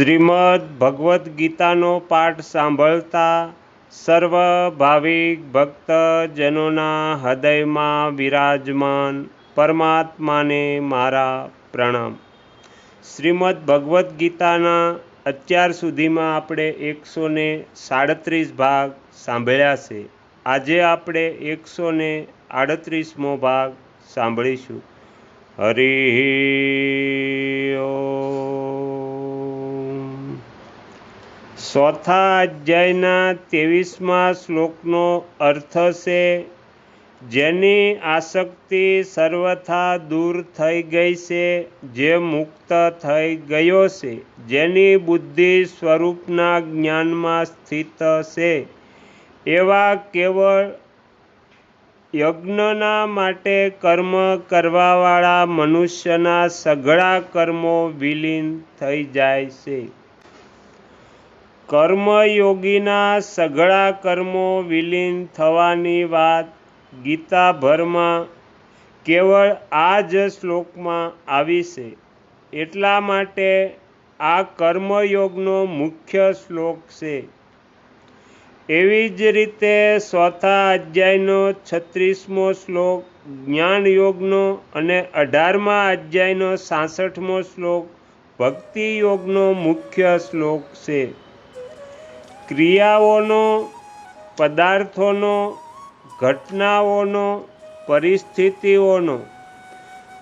શ્રીમદ ભગવદ્ ગીતાનો પાઠ સાંભળતા સર્વ ભાવિક ભક્તજનોના હૃદયમાં વિરાજમાન પરમાત્માને મારા પ્રણામ. શ્રીમદ ભગવદ્ ગીતાના અત્યાર સુધીમાં આપણે એકસો ને સાડત્રીસ ભાગ સાંભળ્યા છે. આજે આપણે એકસો ને આડત્રીસમો ભાગ સાંભળીશું. હરિ ચોથા અધ્યાયના ત્રેવીસમાં શ્લોકનો અર્થ છે, જેની આસક્તિ સર્વથા દૂર થઈ ગઈ છે, જે મુક્ત થઈ ગયો છે, જેની બુદ્ધિ સ્વરૂપના જ્ઞાનમાં સ્થિત છે. એવા કેવળ યજ્ઞના માટે કર્મ કરવાવાળા મનુષ્યના સઘળા કર્મો વિલીન થઈ જાય છે. કર્મયોગીના સઘળા કર્મો વિલીન થવાની વાત ગીતાભરમાં કેવળ આ જ શ્લોકમાં આવી છે. એટલા માટે આ કર્મયોગનો મુખ્ય શ્લોક છે. એવી જ રીતે ચોથા અધ્યાયનો છત્રીસમો શ્લોક, જ્ઞાનયોગનો અને અઢારમા અધ્યાયનો સાસઠમો શ્લોક ભક્તિયોગનો મુખ્ય શ્લોક છે. ક્રિયાઓનો, પદાર્થોનો, ઘટનાઓનો, પરિસ્થિતિઓનો,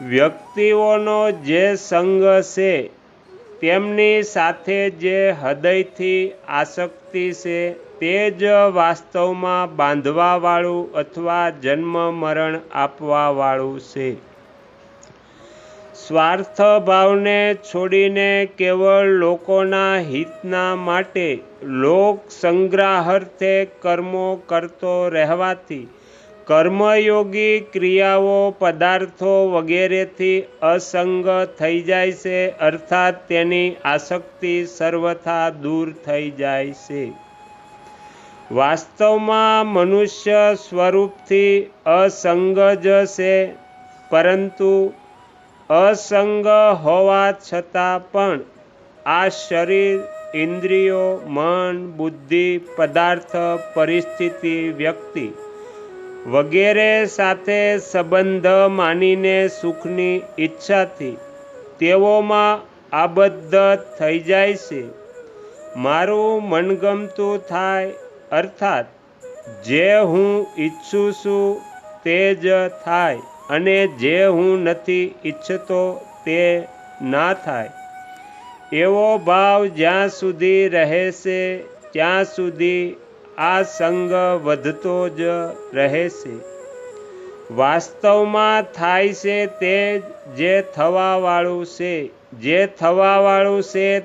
વ્યક્તિઓનો જે સંગ છે, તેમની સાથે જે હૃદયથી આસક્તિ છે, તે જ વાસ્તવમાં બાંધવાવાળું અથવા જન્મ મરણ આપવાવાળું છે. સ્વાર્થ ભાવને છોડીને કેવળ લોકોના હિતના માટે લોક સંગ્રહાર્થે કર્મો કરતો રહેવાથી કર્મયોગી ક્રિયાઓ, પદાર્થો વગેરેથી અસંગ થઈ જાય છે, અર્થાત તેની આસક્તિ સર્વથા દૂર થઈ જાય છે. વાસ્તવમાં મનુષ્ય સ્વરૂપથી અસંગ જ છે, પરંતુ અસંગ હોવા છતાં પણ આ શરીર, ઇન્દ્રિયો, મન, બુદ્ધિ, પદાર્થ, પરિસ્થિતિ, વ્યક્તિ વગેરે સાથે સંબંધ માનીને સુખની ઈચ્છાથી તેઓમાં આબદ્ધ થઈ જાય છે. મારું મનગમતું થાય, અર્થાત જે હું ઈચ્છું છું તે જ થાય. અને જે હું નથી ઈચ્છતો તે ના થાય. એવો ભાવ જ્યાં સુધી રહેશે, ત્યાં સુધી આ સંગ વધતો જ રહેશે. વાસ્તવમાં થાય છે તે જે થવાવાળું છે. જે થવાવાળું છે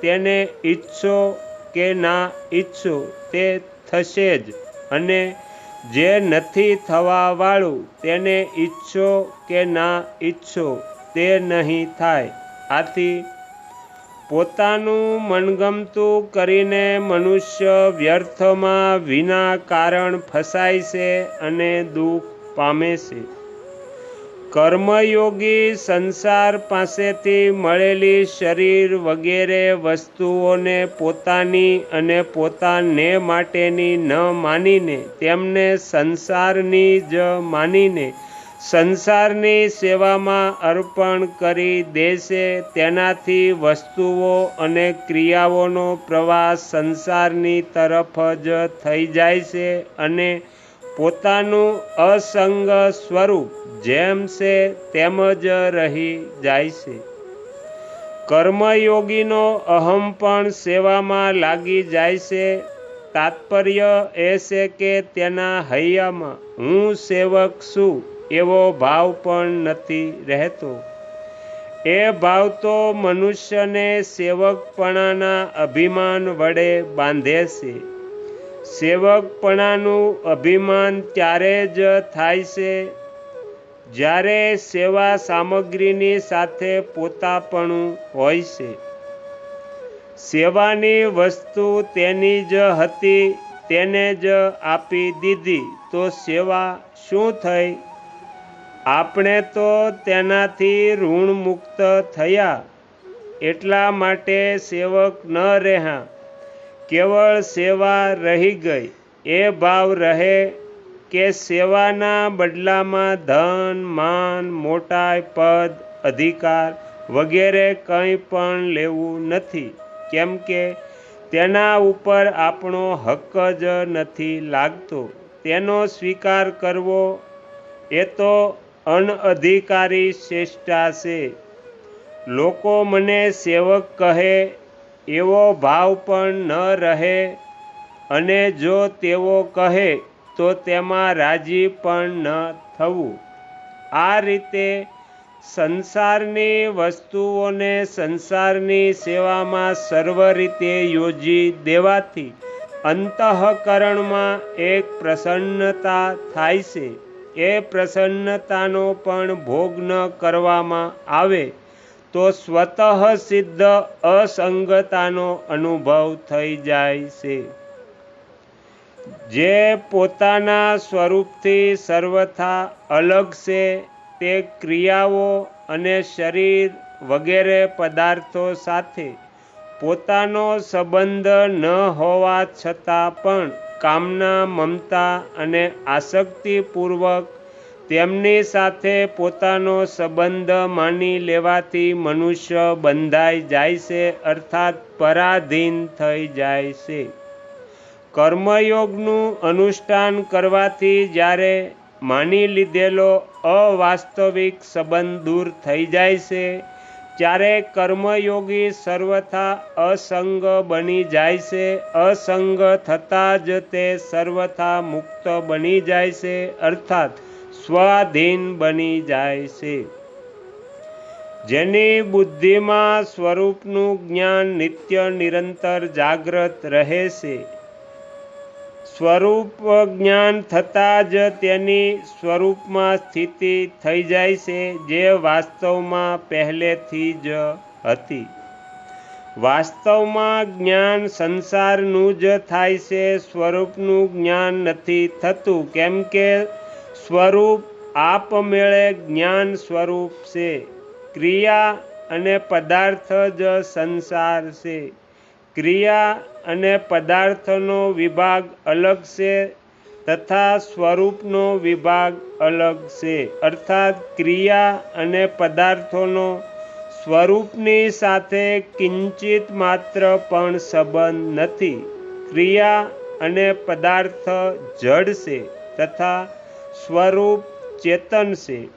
તેને ઈચ્છો કે ના ઈચ્છો તે થશે જ. અને જે નથી થવાવાળું તેને ઈચ્છો કે ના ઈચ્છો તે નહીં થાય. આથી પોતાનું મનગમતું કરીને મનુષ્ય વ્યર્થમાં વિના કારણ ફસાય છે અને દુઃખ પામે છે. કર્મયોગી સંસાર પાસેથી મળેલી શરીર વગેરે વસ્તુઓને પોતાની અને પોતાને માટેની ન માનીને, તેમને સંસારની જ માનીને, સંસારની સેવામાં અર્પણ કરી દેશે. તેનાથી વસ્તુઓ અને ક્રિયાઓનો પ્રવાસ સંસારની તરફ જ થઈ જાય છે અને પોતાનું અસંગ સ્વરૂપ જેમ છે, તેમ જ રહી જાય છે. કર્મયોગીનો અહમ પણ સેવામાં લાગી જાય છે. તાત્પર્ય એ છે કે તેના હૈયામાં હું સેવક છું એવો ભાવ પણ નથી રહેતો. એ ભાવ તો મનુષ્યને સેવકપણાના અભિમાન વડે બાંધે છે. સેવકપણાનું અભિમાન ત્યારે જ થાય છે જ્યારે સેવા સામગ્રીની સાથે પોતાપણું હોય છે. સેવાની વસ્તુ તેની જ હતી, તેને જ આપી દીધી, તો સેવા શું થઈ? આપણે તો તેનાથી ઋણમુક્ત થયા, એટલા માટે સેવક ન રહ્યા. કેવળ સેવા રહી ગઈ. એ ભાવ રહે કે સેવાના બદલામાં ધન, માન, મોટાઈ, પદ, અધિકાર વગેરે કંઈ પણ લેવું નથી. કેમ કે તેના ઉપર આપણો હક જ નથી લાગતો. તેનો સ્વીકાર કરવો એ તો અનઅધિકારી ચેષ્ટા છે. લોકો મને સેવક કહે એવો ભાવ પણ ન રહે અને જો તેઓ કહે તો તેમાં રાજી પણ ન થવું. આ રીતે સંસારની વસ્તુઓને સંસારની સેવામાં સર્વ રીતે યોજી દેવાથી અંતઃકરણમાં એક પ્રસન્નતા થાય છે. એ પ્રસન્નતાનો પણ ભોગ ન કરવામાં આવે. તો સ્વતઃ સિદ્ધ અસંગતાનો અનુભવ થઈ જાય છે. જે પોતાના સ્વરૂપથી સર્વથા અલગ છે, તે ક્રિયાઓ અને શરીર વગેરે પદાર્થો સાથે પોતાનો સંબંધ ન હોવા છતાં પણ કામના, મમતા અને આસક્તિપૂર્વક તેમની સાથે પોતાનો સંબંધ માની લેવાથી મનુષ્ય બંધાઈ જાય છે, અર્થાત પરાધીન થઈ જાય છે. કર્મયોગનું અનુષ્ઠાન કરવાથી જ્યારે માની લીધેલો અવાસ્તવિક સંબંધ દૂર થઈ જાય છે, ત્યારે કર્મયોગી સર્વથા અસંગ બની જાય છે, અસંગ થતાં જ તે સર્વથા મુક્ત બની જાય છે, અર્થાત સ્વાધીન બની જાય છે. જેની બુદ્ધિમાં સ્વરૂપનું જ્ઞાન નિત્ય નિરંતર જાગ્રત રહે છે. સ્વરૂપ જ્ઞાન થતાં જ તેની સ્વરૂપમાં સ્થિતિ થઈ જાય છે, જે વાસ્તવમાં પહેલેથી જ હતી. વાસ્તવમાં જ્ઞાન સંસારનું જ થાય છે, સ્વરૂપનું જ્ઞાન નથી થતું. કેમ કે સ્વરૂપ આપમેળે જ્ઞાન સ્વરૂપ છે. ક્રિયા અને પદાર્થ જ સંસાર છે. ક્રિયા અને પદાર્થનો વિભાગ અલગ છે તથા સ્વરૂપનો વિભાગ અલગ છે. અર્થાત ક્રિયા અને પદાર્થોનો સ્વરૂપની સાથે કિંચિત માત્ર પણ સંબંધ નથી. ક્રિયા અને પદાર્થ જડ છે તથા સ્વરૂપ ચેતન છે.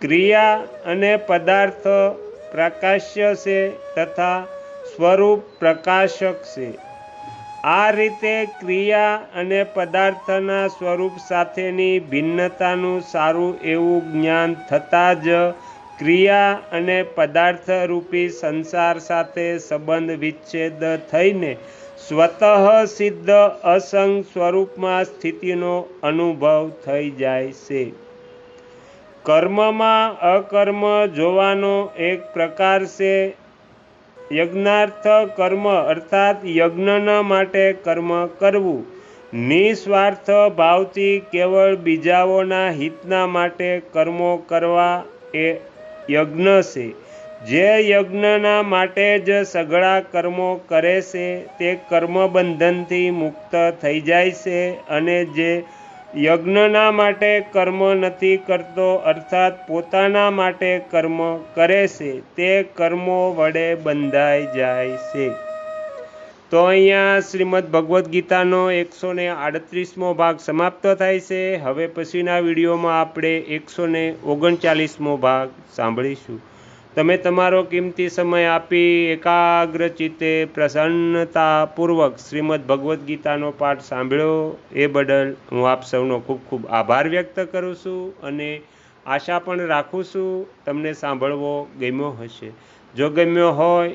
ક્રિયા અને પદાર્થ પ્રકાશ્ય છે તથા સ્વરૂપ પ્રકાશક છે. આ રીતે ક્રિયા અને પદાર્થના સ્વરૂપ સાથેની ભિન્નતાનું સારું એવું જ્ઞાન થતાં જ ક્રિયા અને પદાર્થરૂપી સંસાર સાથે સંબંધ વિચ્છેદ થઈને સ્વતઃ સિદ્ધ અસંગ સ્વરૂપમાં સ્થિતિનો અનુભવ થઈ જાય છે. કર્મમાં અકર્મ જોવાનો એક પ્રકાર છે. યજ્ઞાર્થ કર્મ અર્થાત યજ્ઞના માટે કર્મ કરવું. નિસ્વાર્થ ભાવથી કેવળ બીજાઓના હિતના માટે કર્મો કરવા એ યજ્ઞ છે. જે યજ્ઞના માટે જ સઘળા કર્મો કરે છે, તે કર્મબંધનથી મુક્ત થઈ જાય છે અને જે યજ્ઞના માટે કર્મ નથી કરતો, અર્થાત પોતાના માટે કર્મ કરે છે, તે કર્મો વડે બંધાઈ જાય છે. તો અહીંયા શ્રીમદ ભગવદ્ ગીતાનો એકસો ને આડત્રીસમો ભાગ સમાપ્ત થાય છે. હવે પછીના વિડીયોમાં આપણે એકસો ને ઓગણચાલીસમો ભાગ સાંભળીશું. તમે તમારો કિંમતી સમય આપી એકાગ્ર ચિત્તે પ્રસન્નતાપૂર્વક શ્રીમદ ભગવદ્ ગીતાનો પાઠ સાંભળ્યો. એ બદલ હું આપ સૌનો ખૂબ ખૂબ આભાર વ્યક્ત કરું છું અને આશા પણ રાખું છું તમને સાંભળવો ગમ્યો હશે. જો ગમ્યો હોય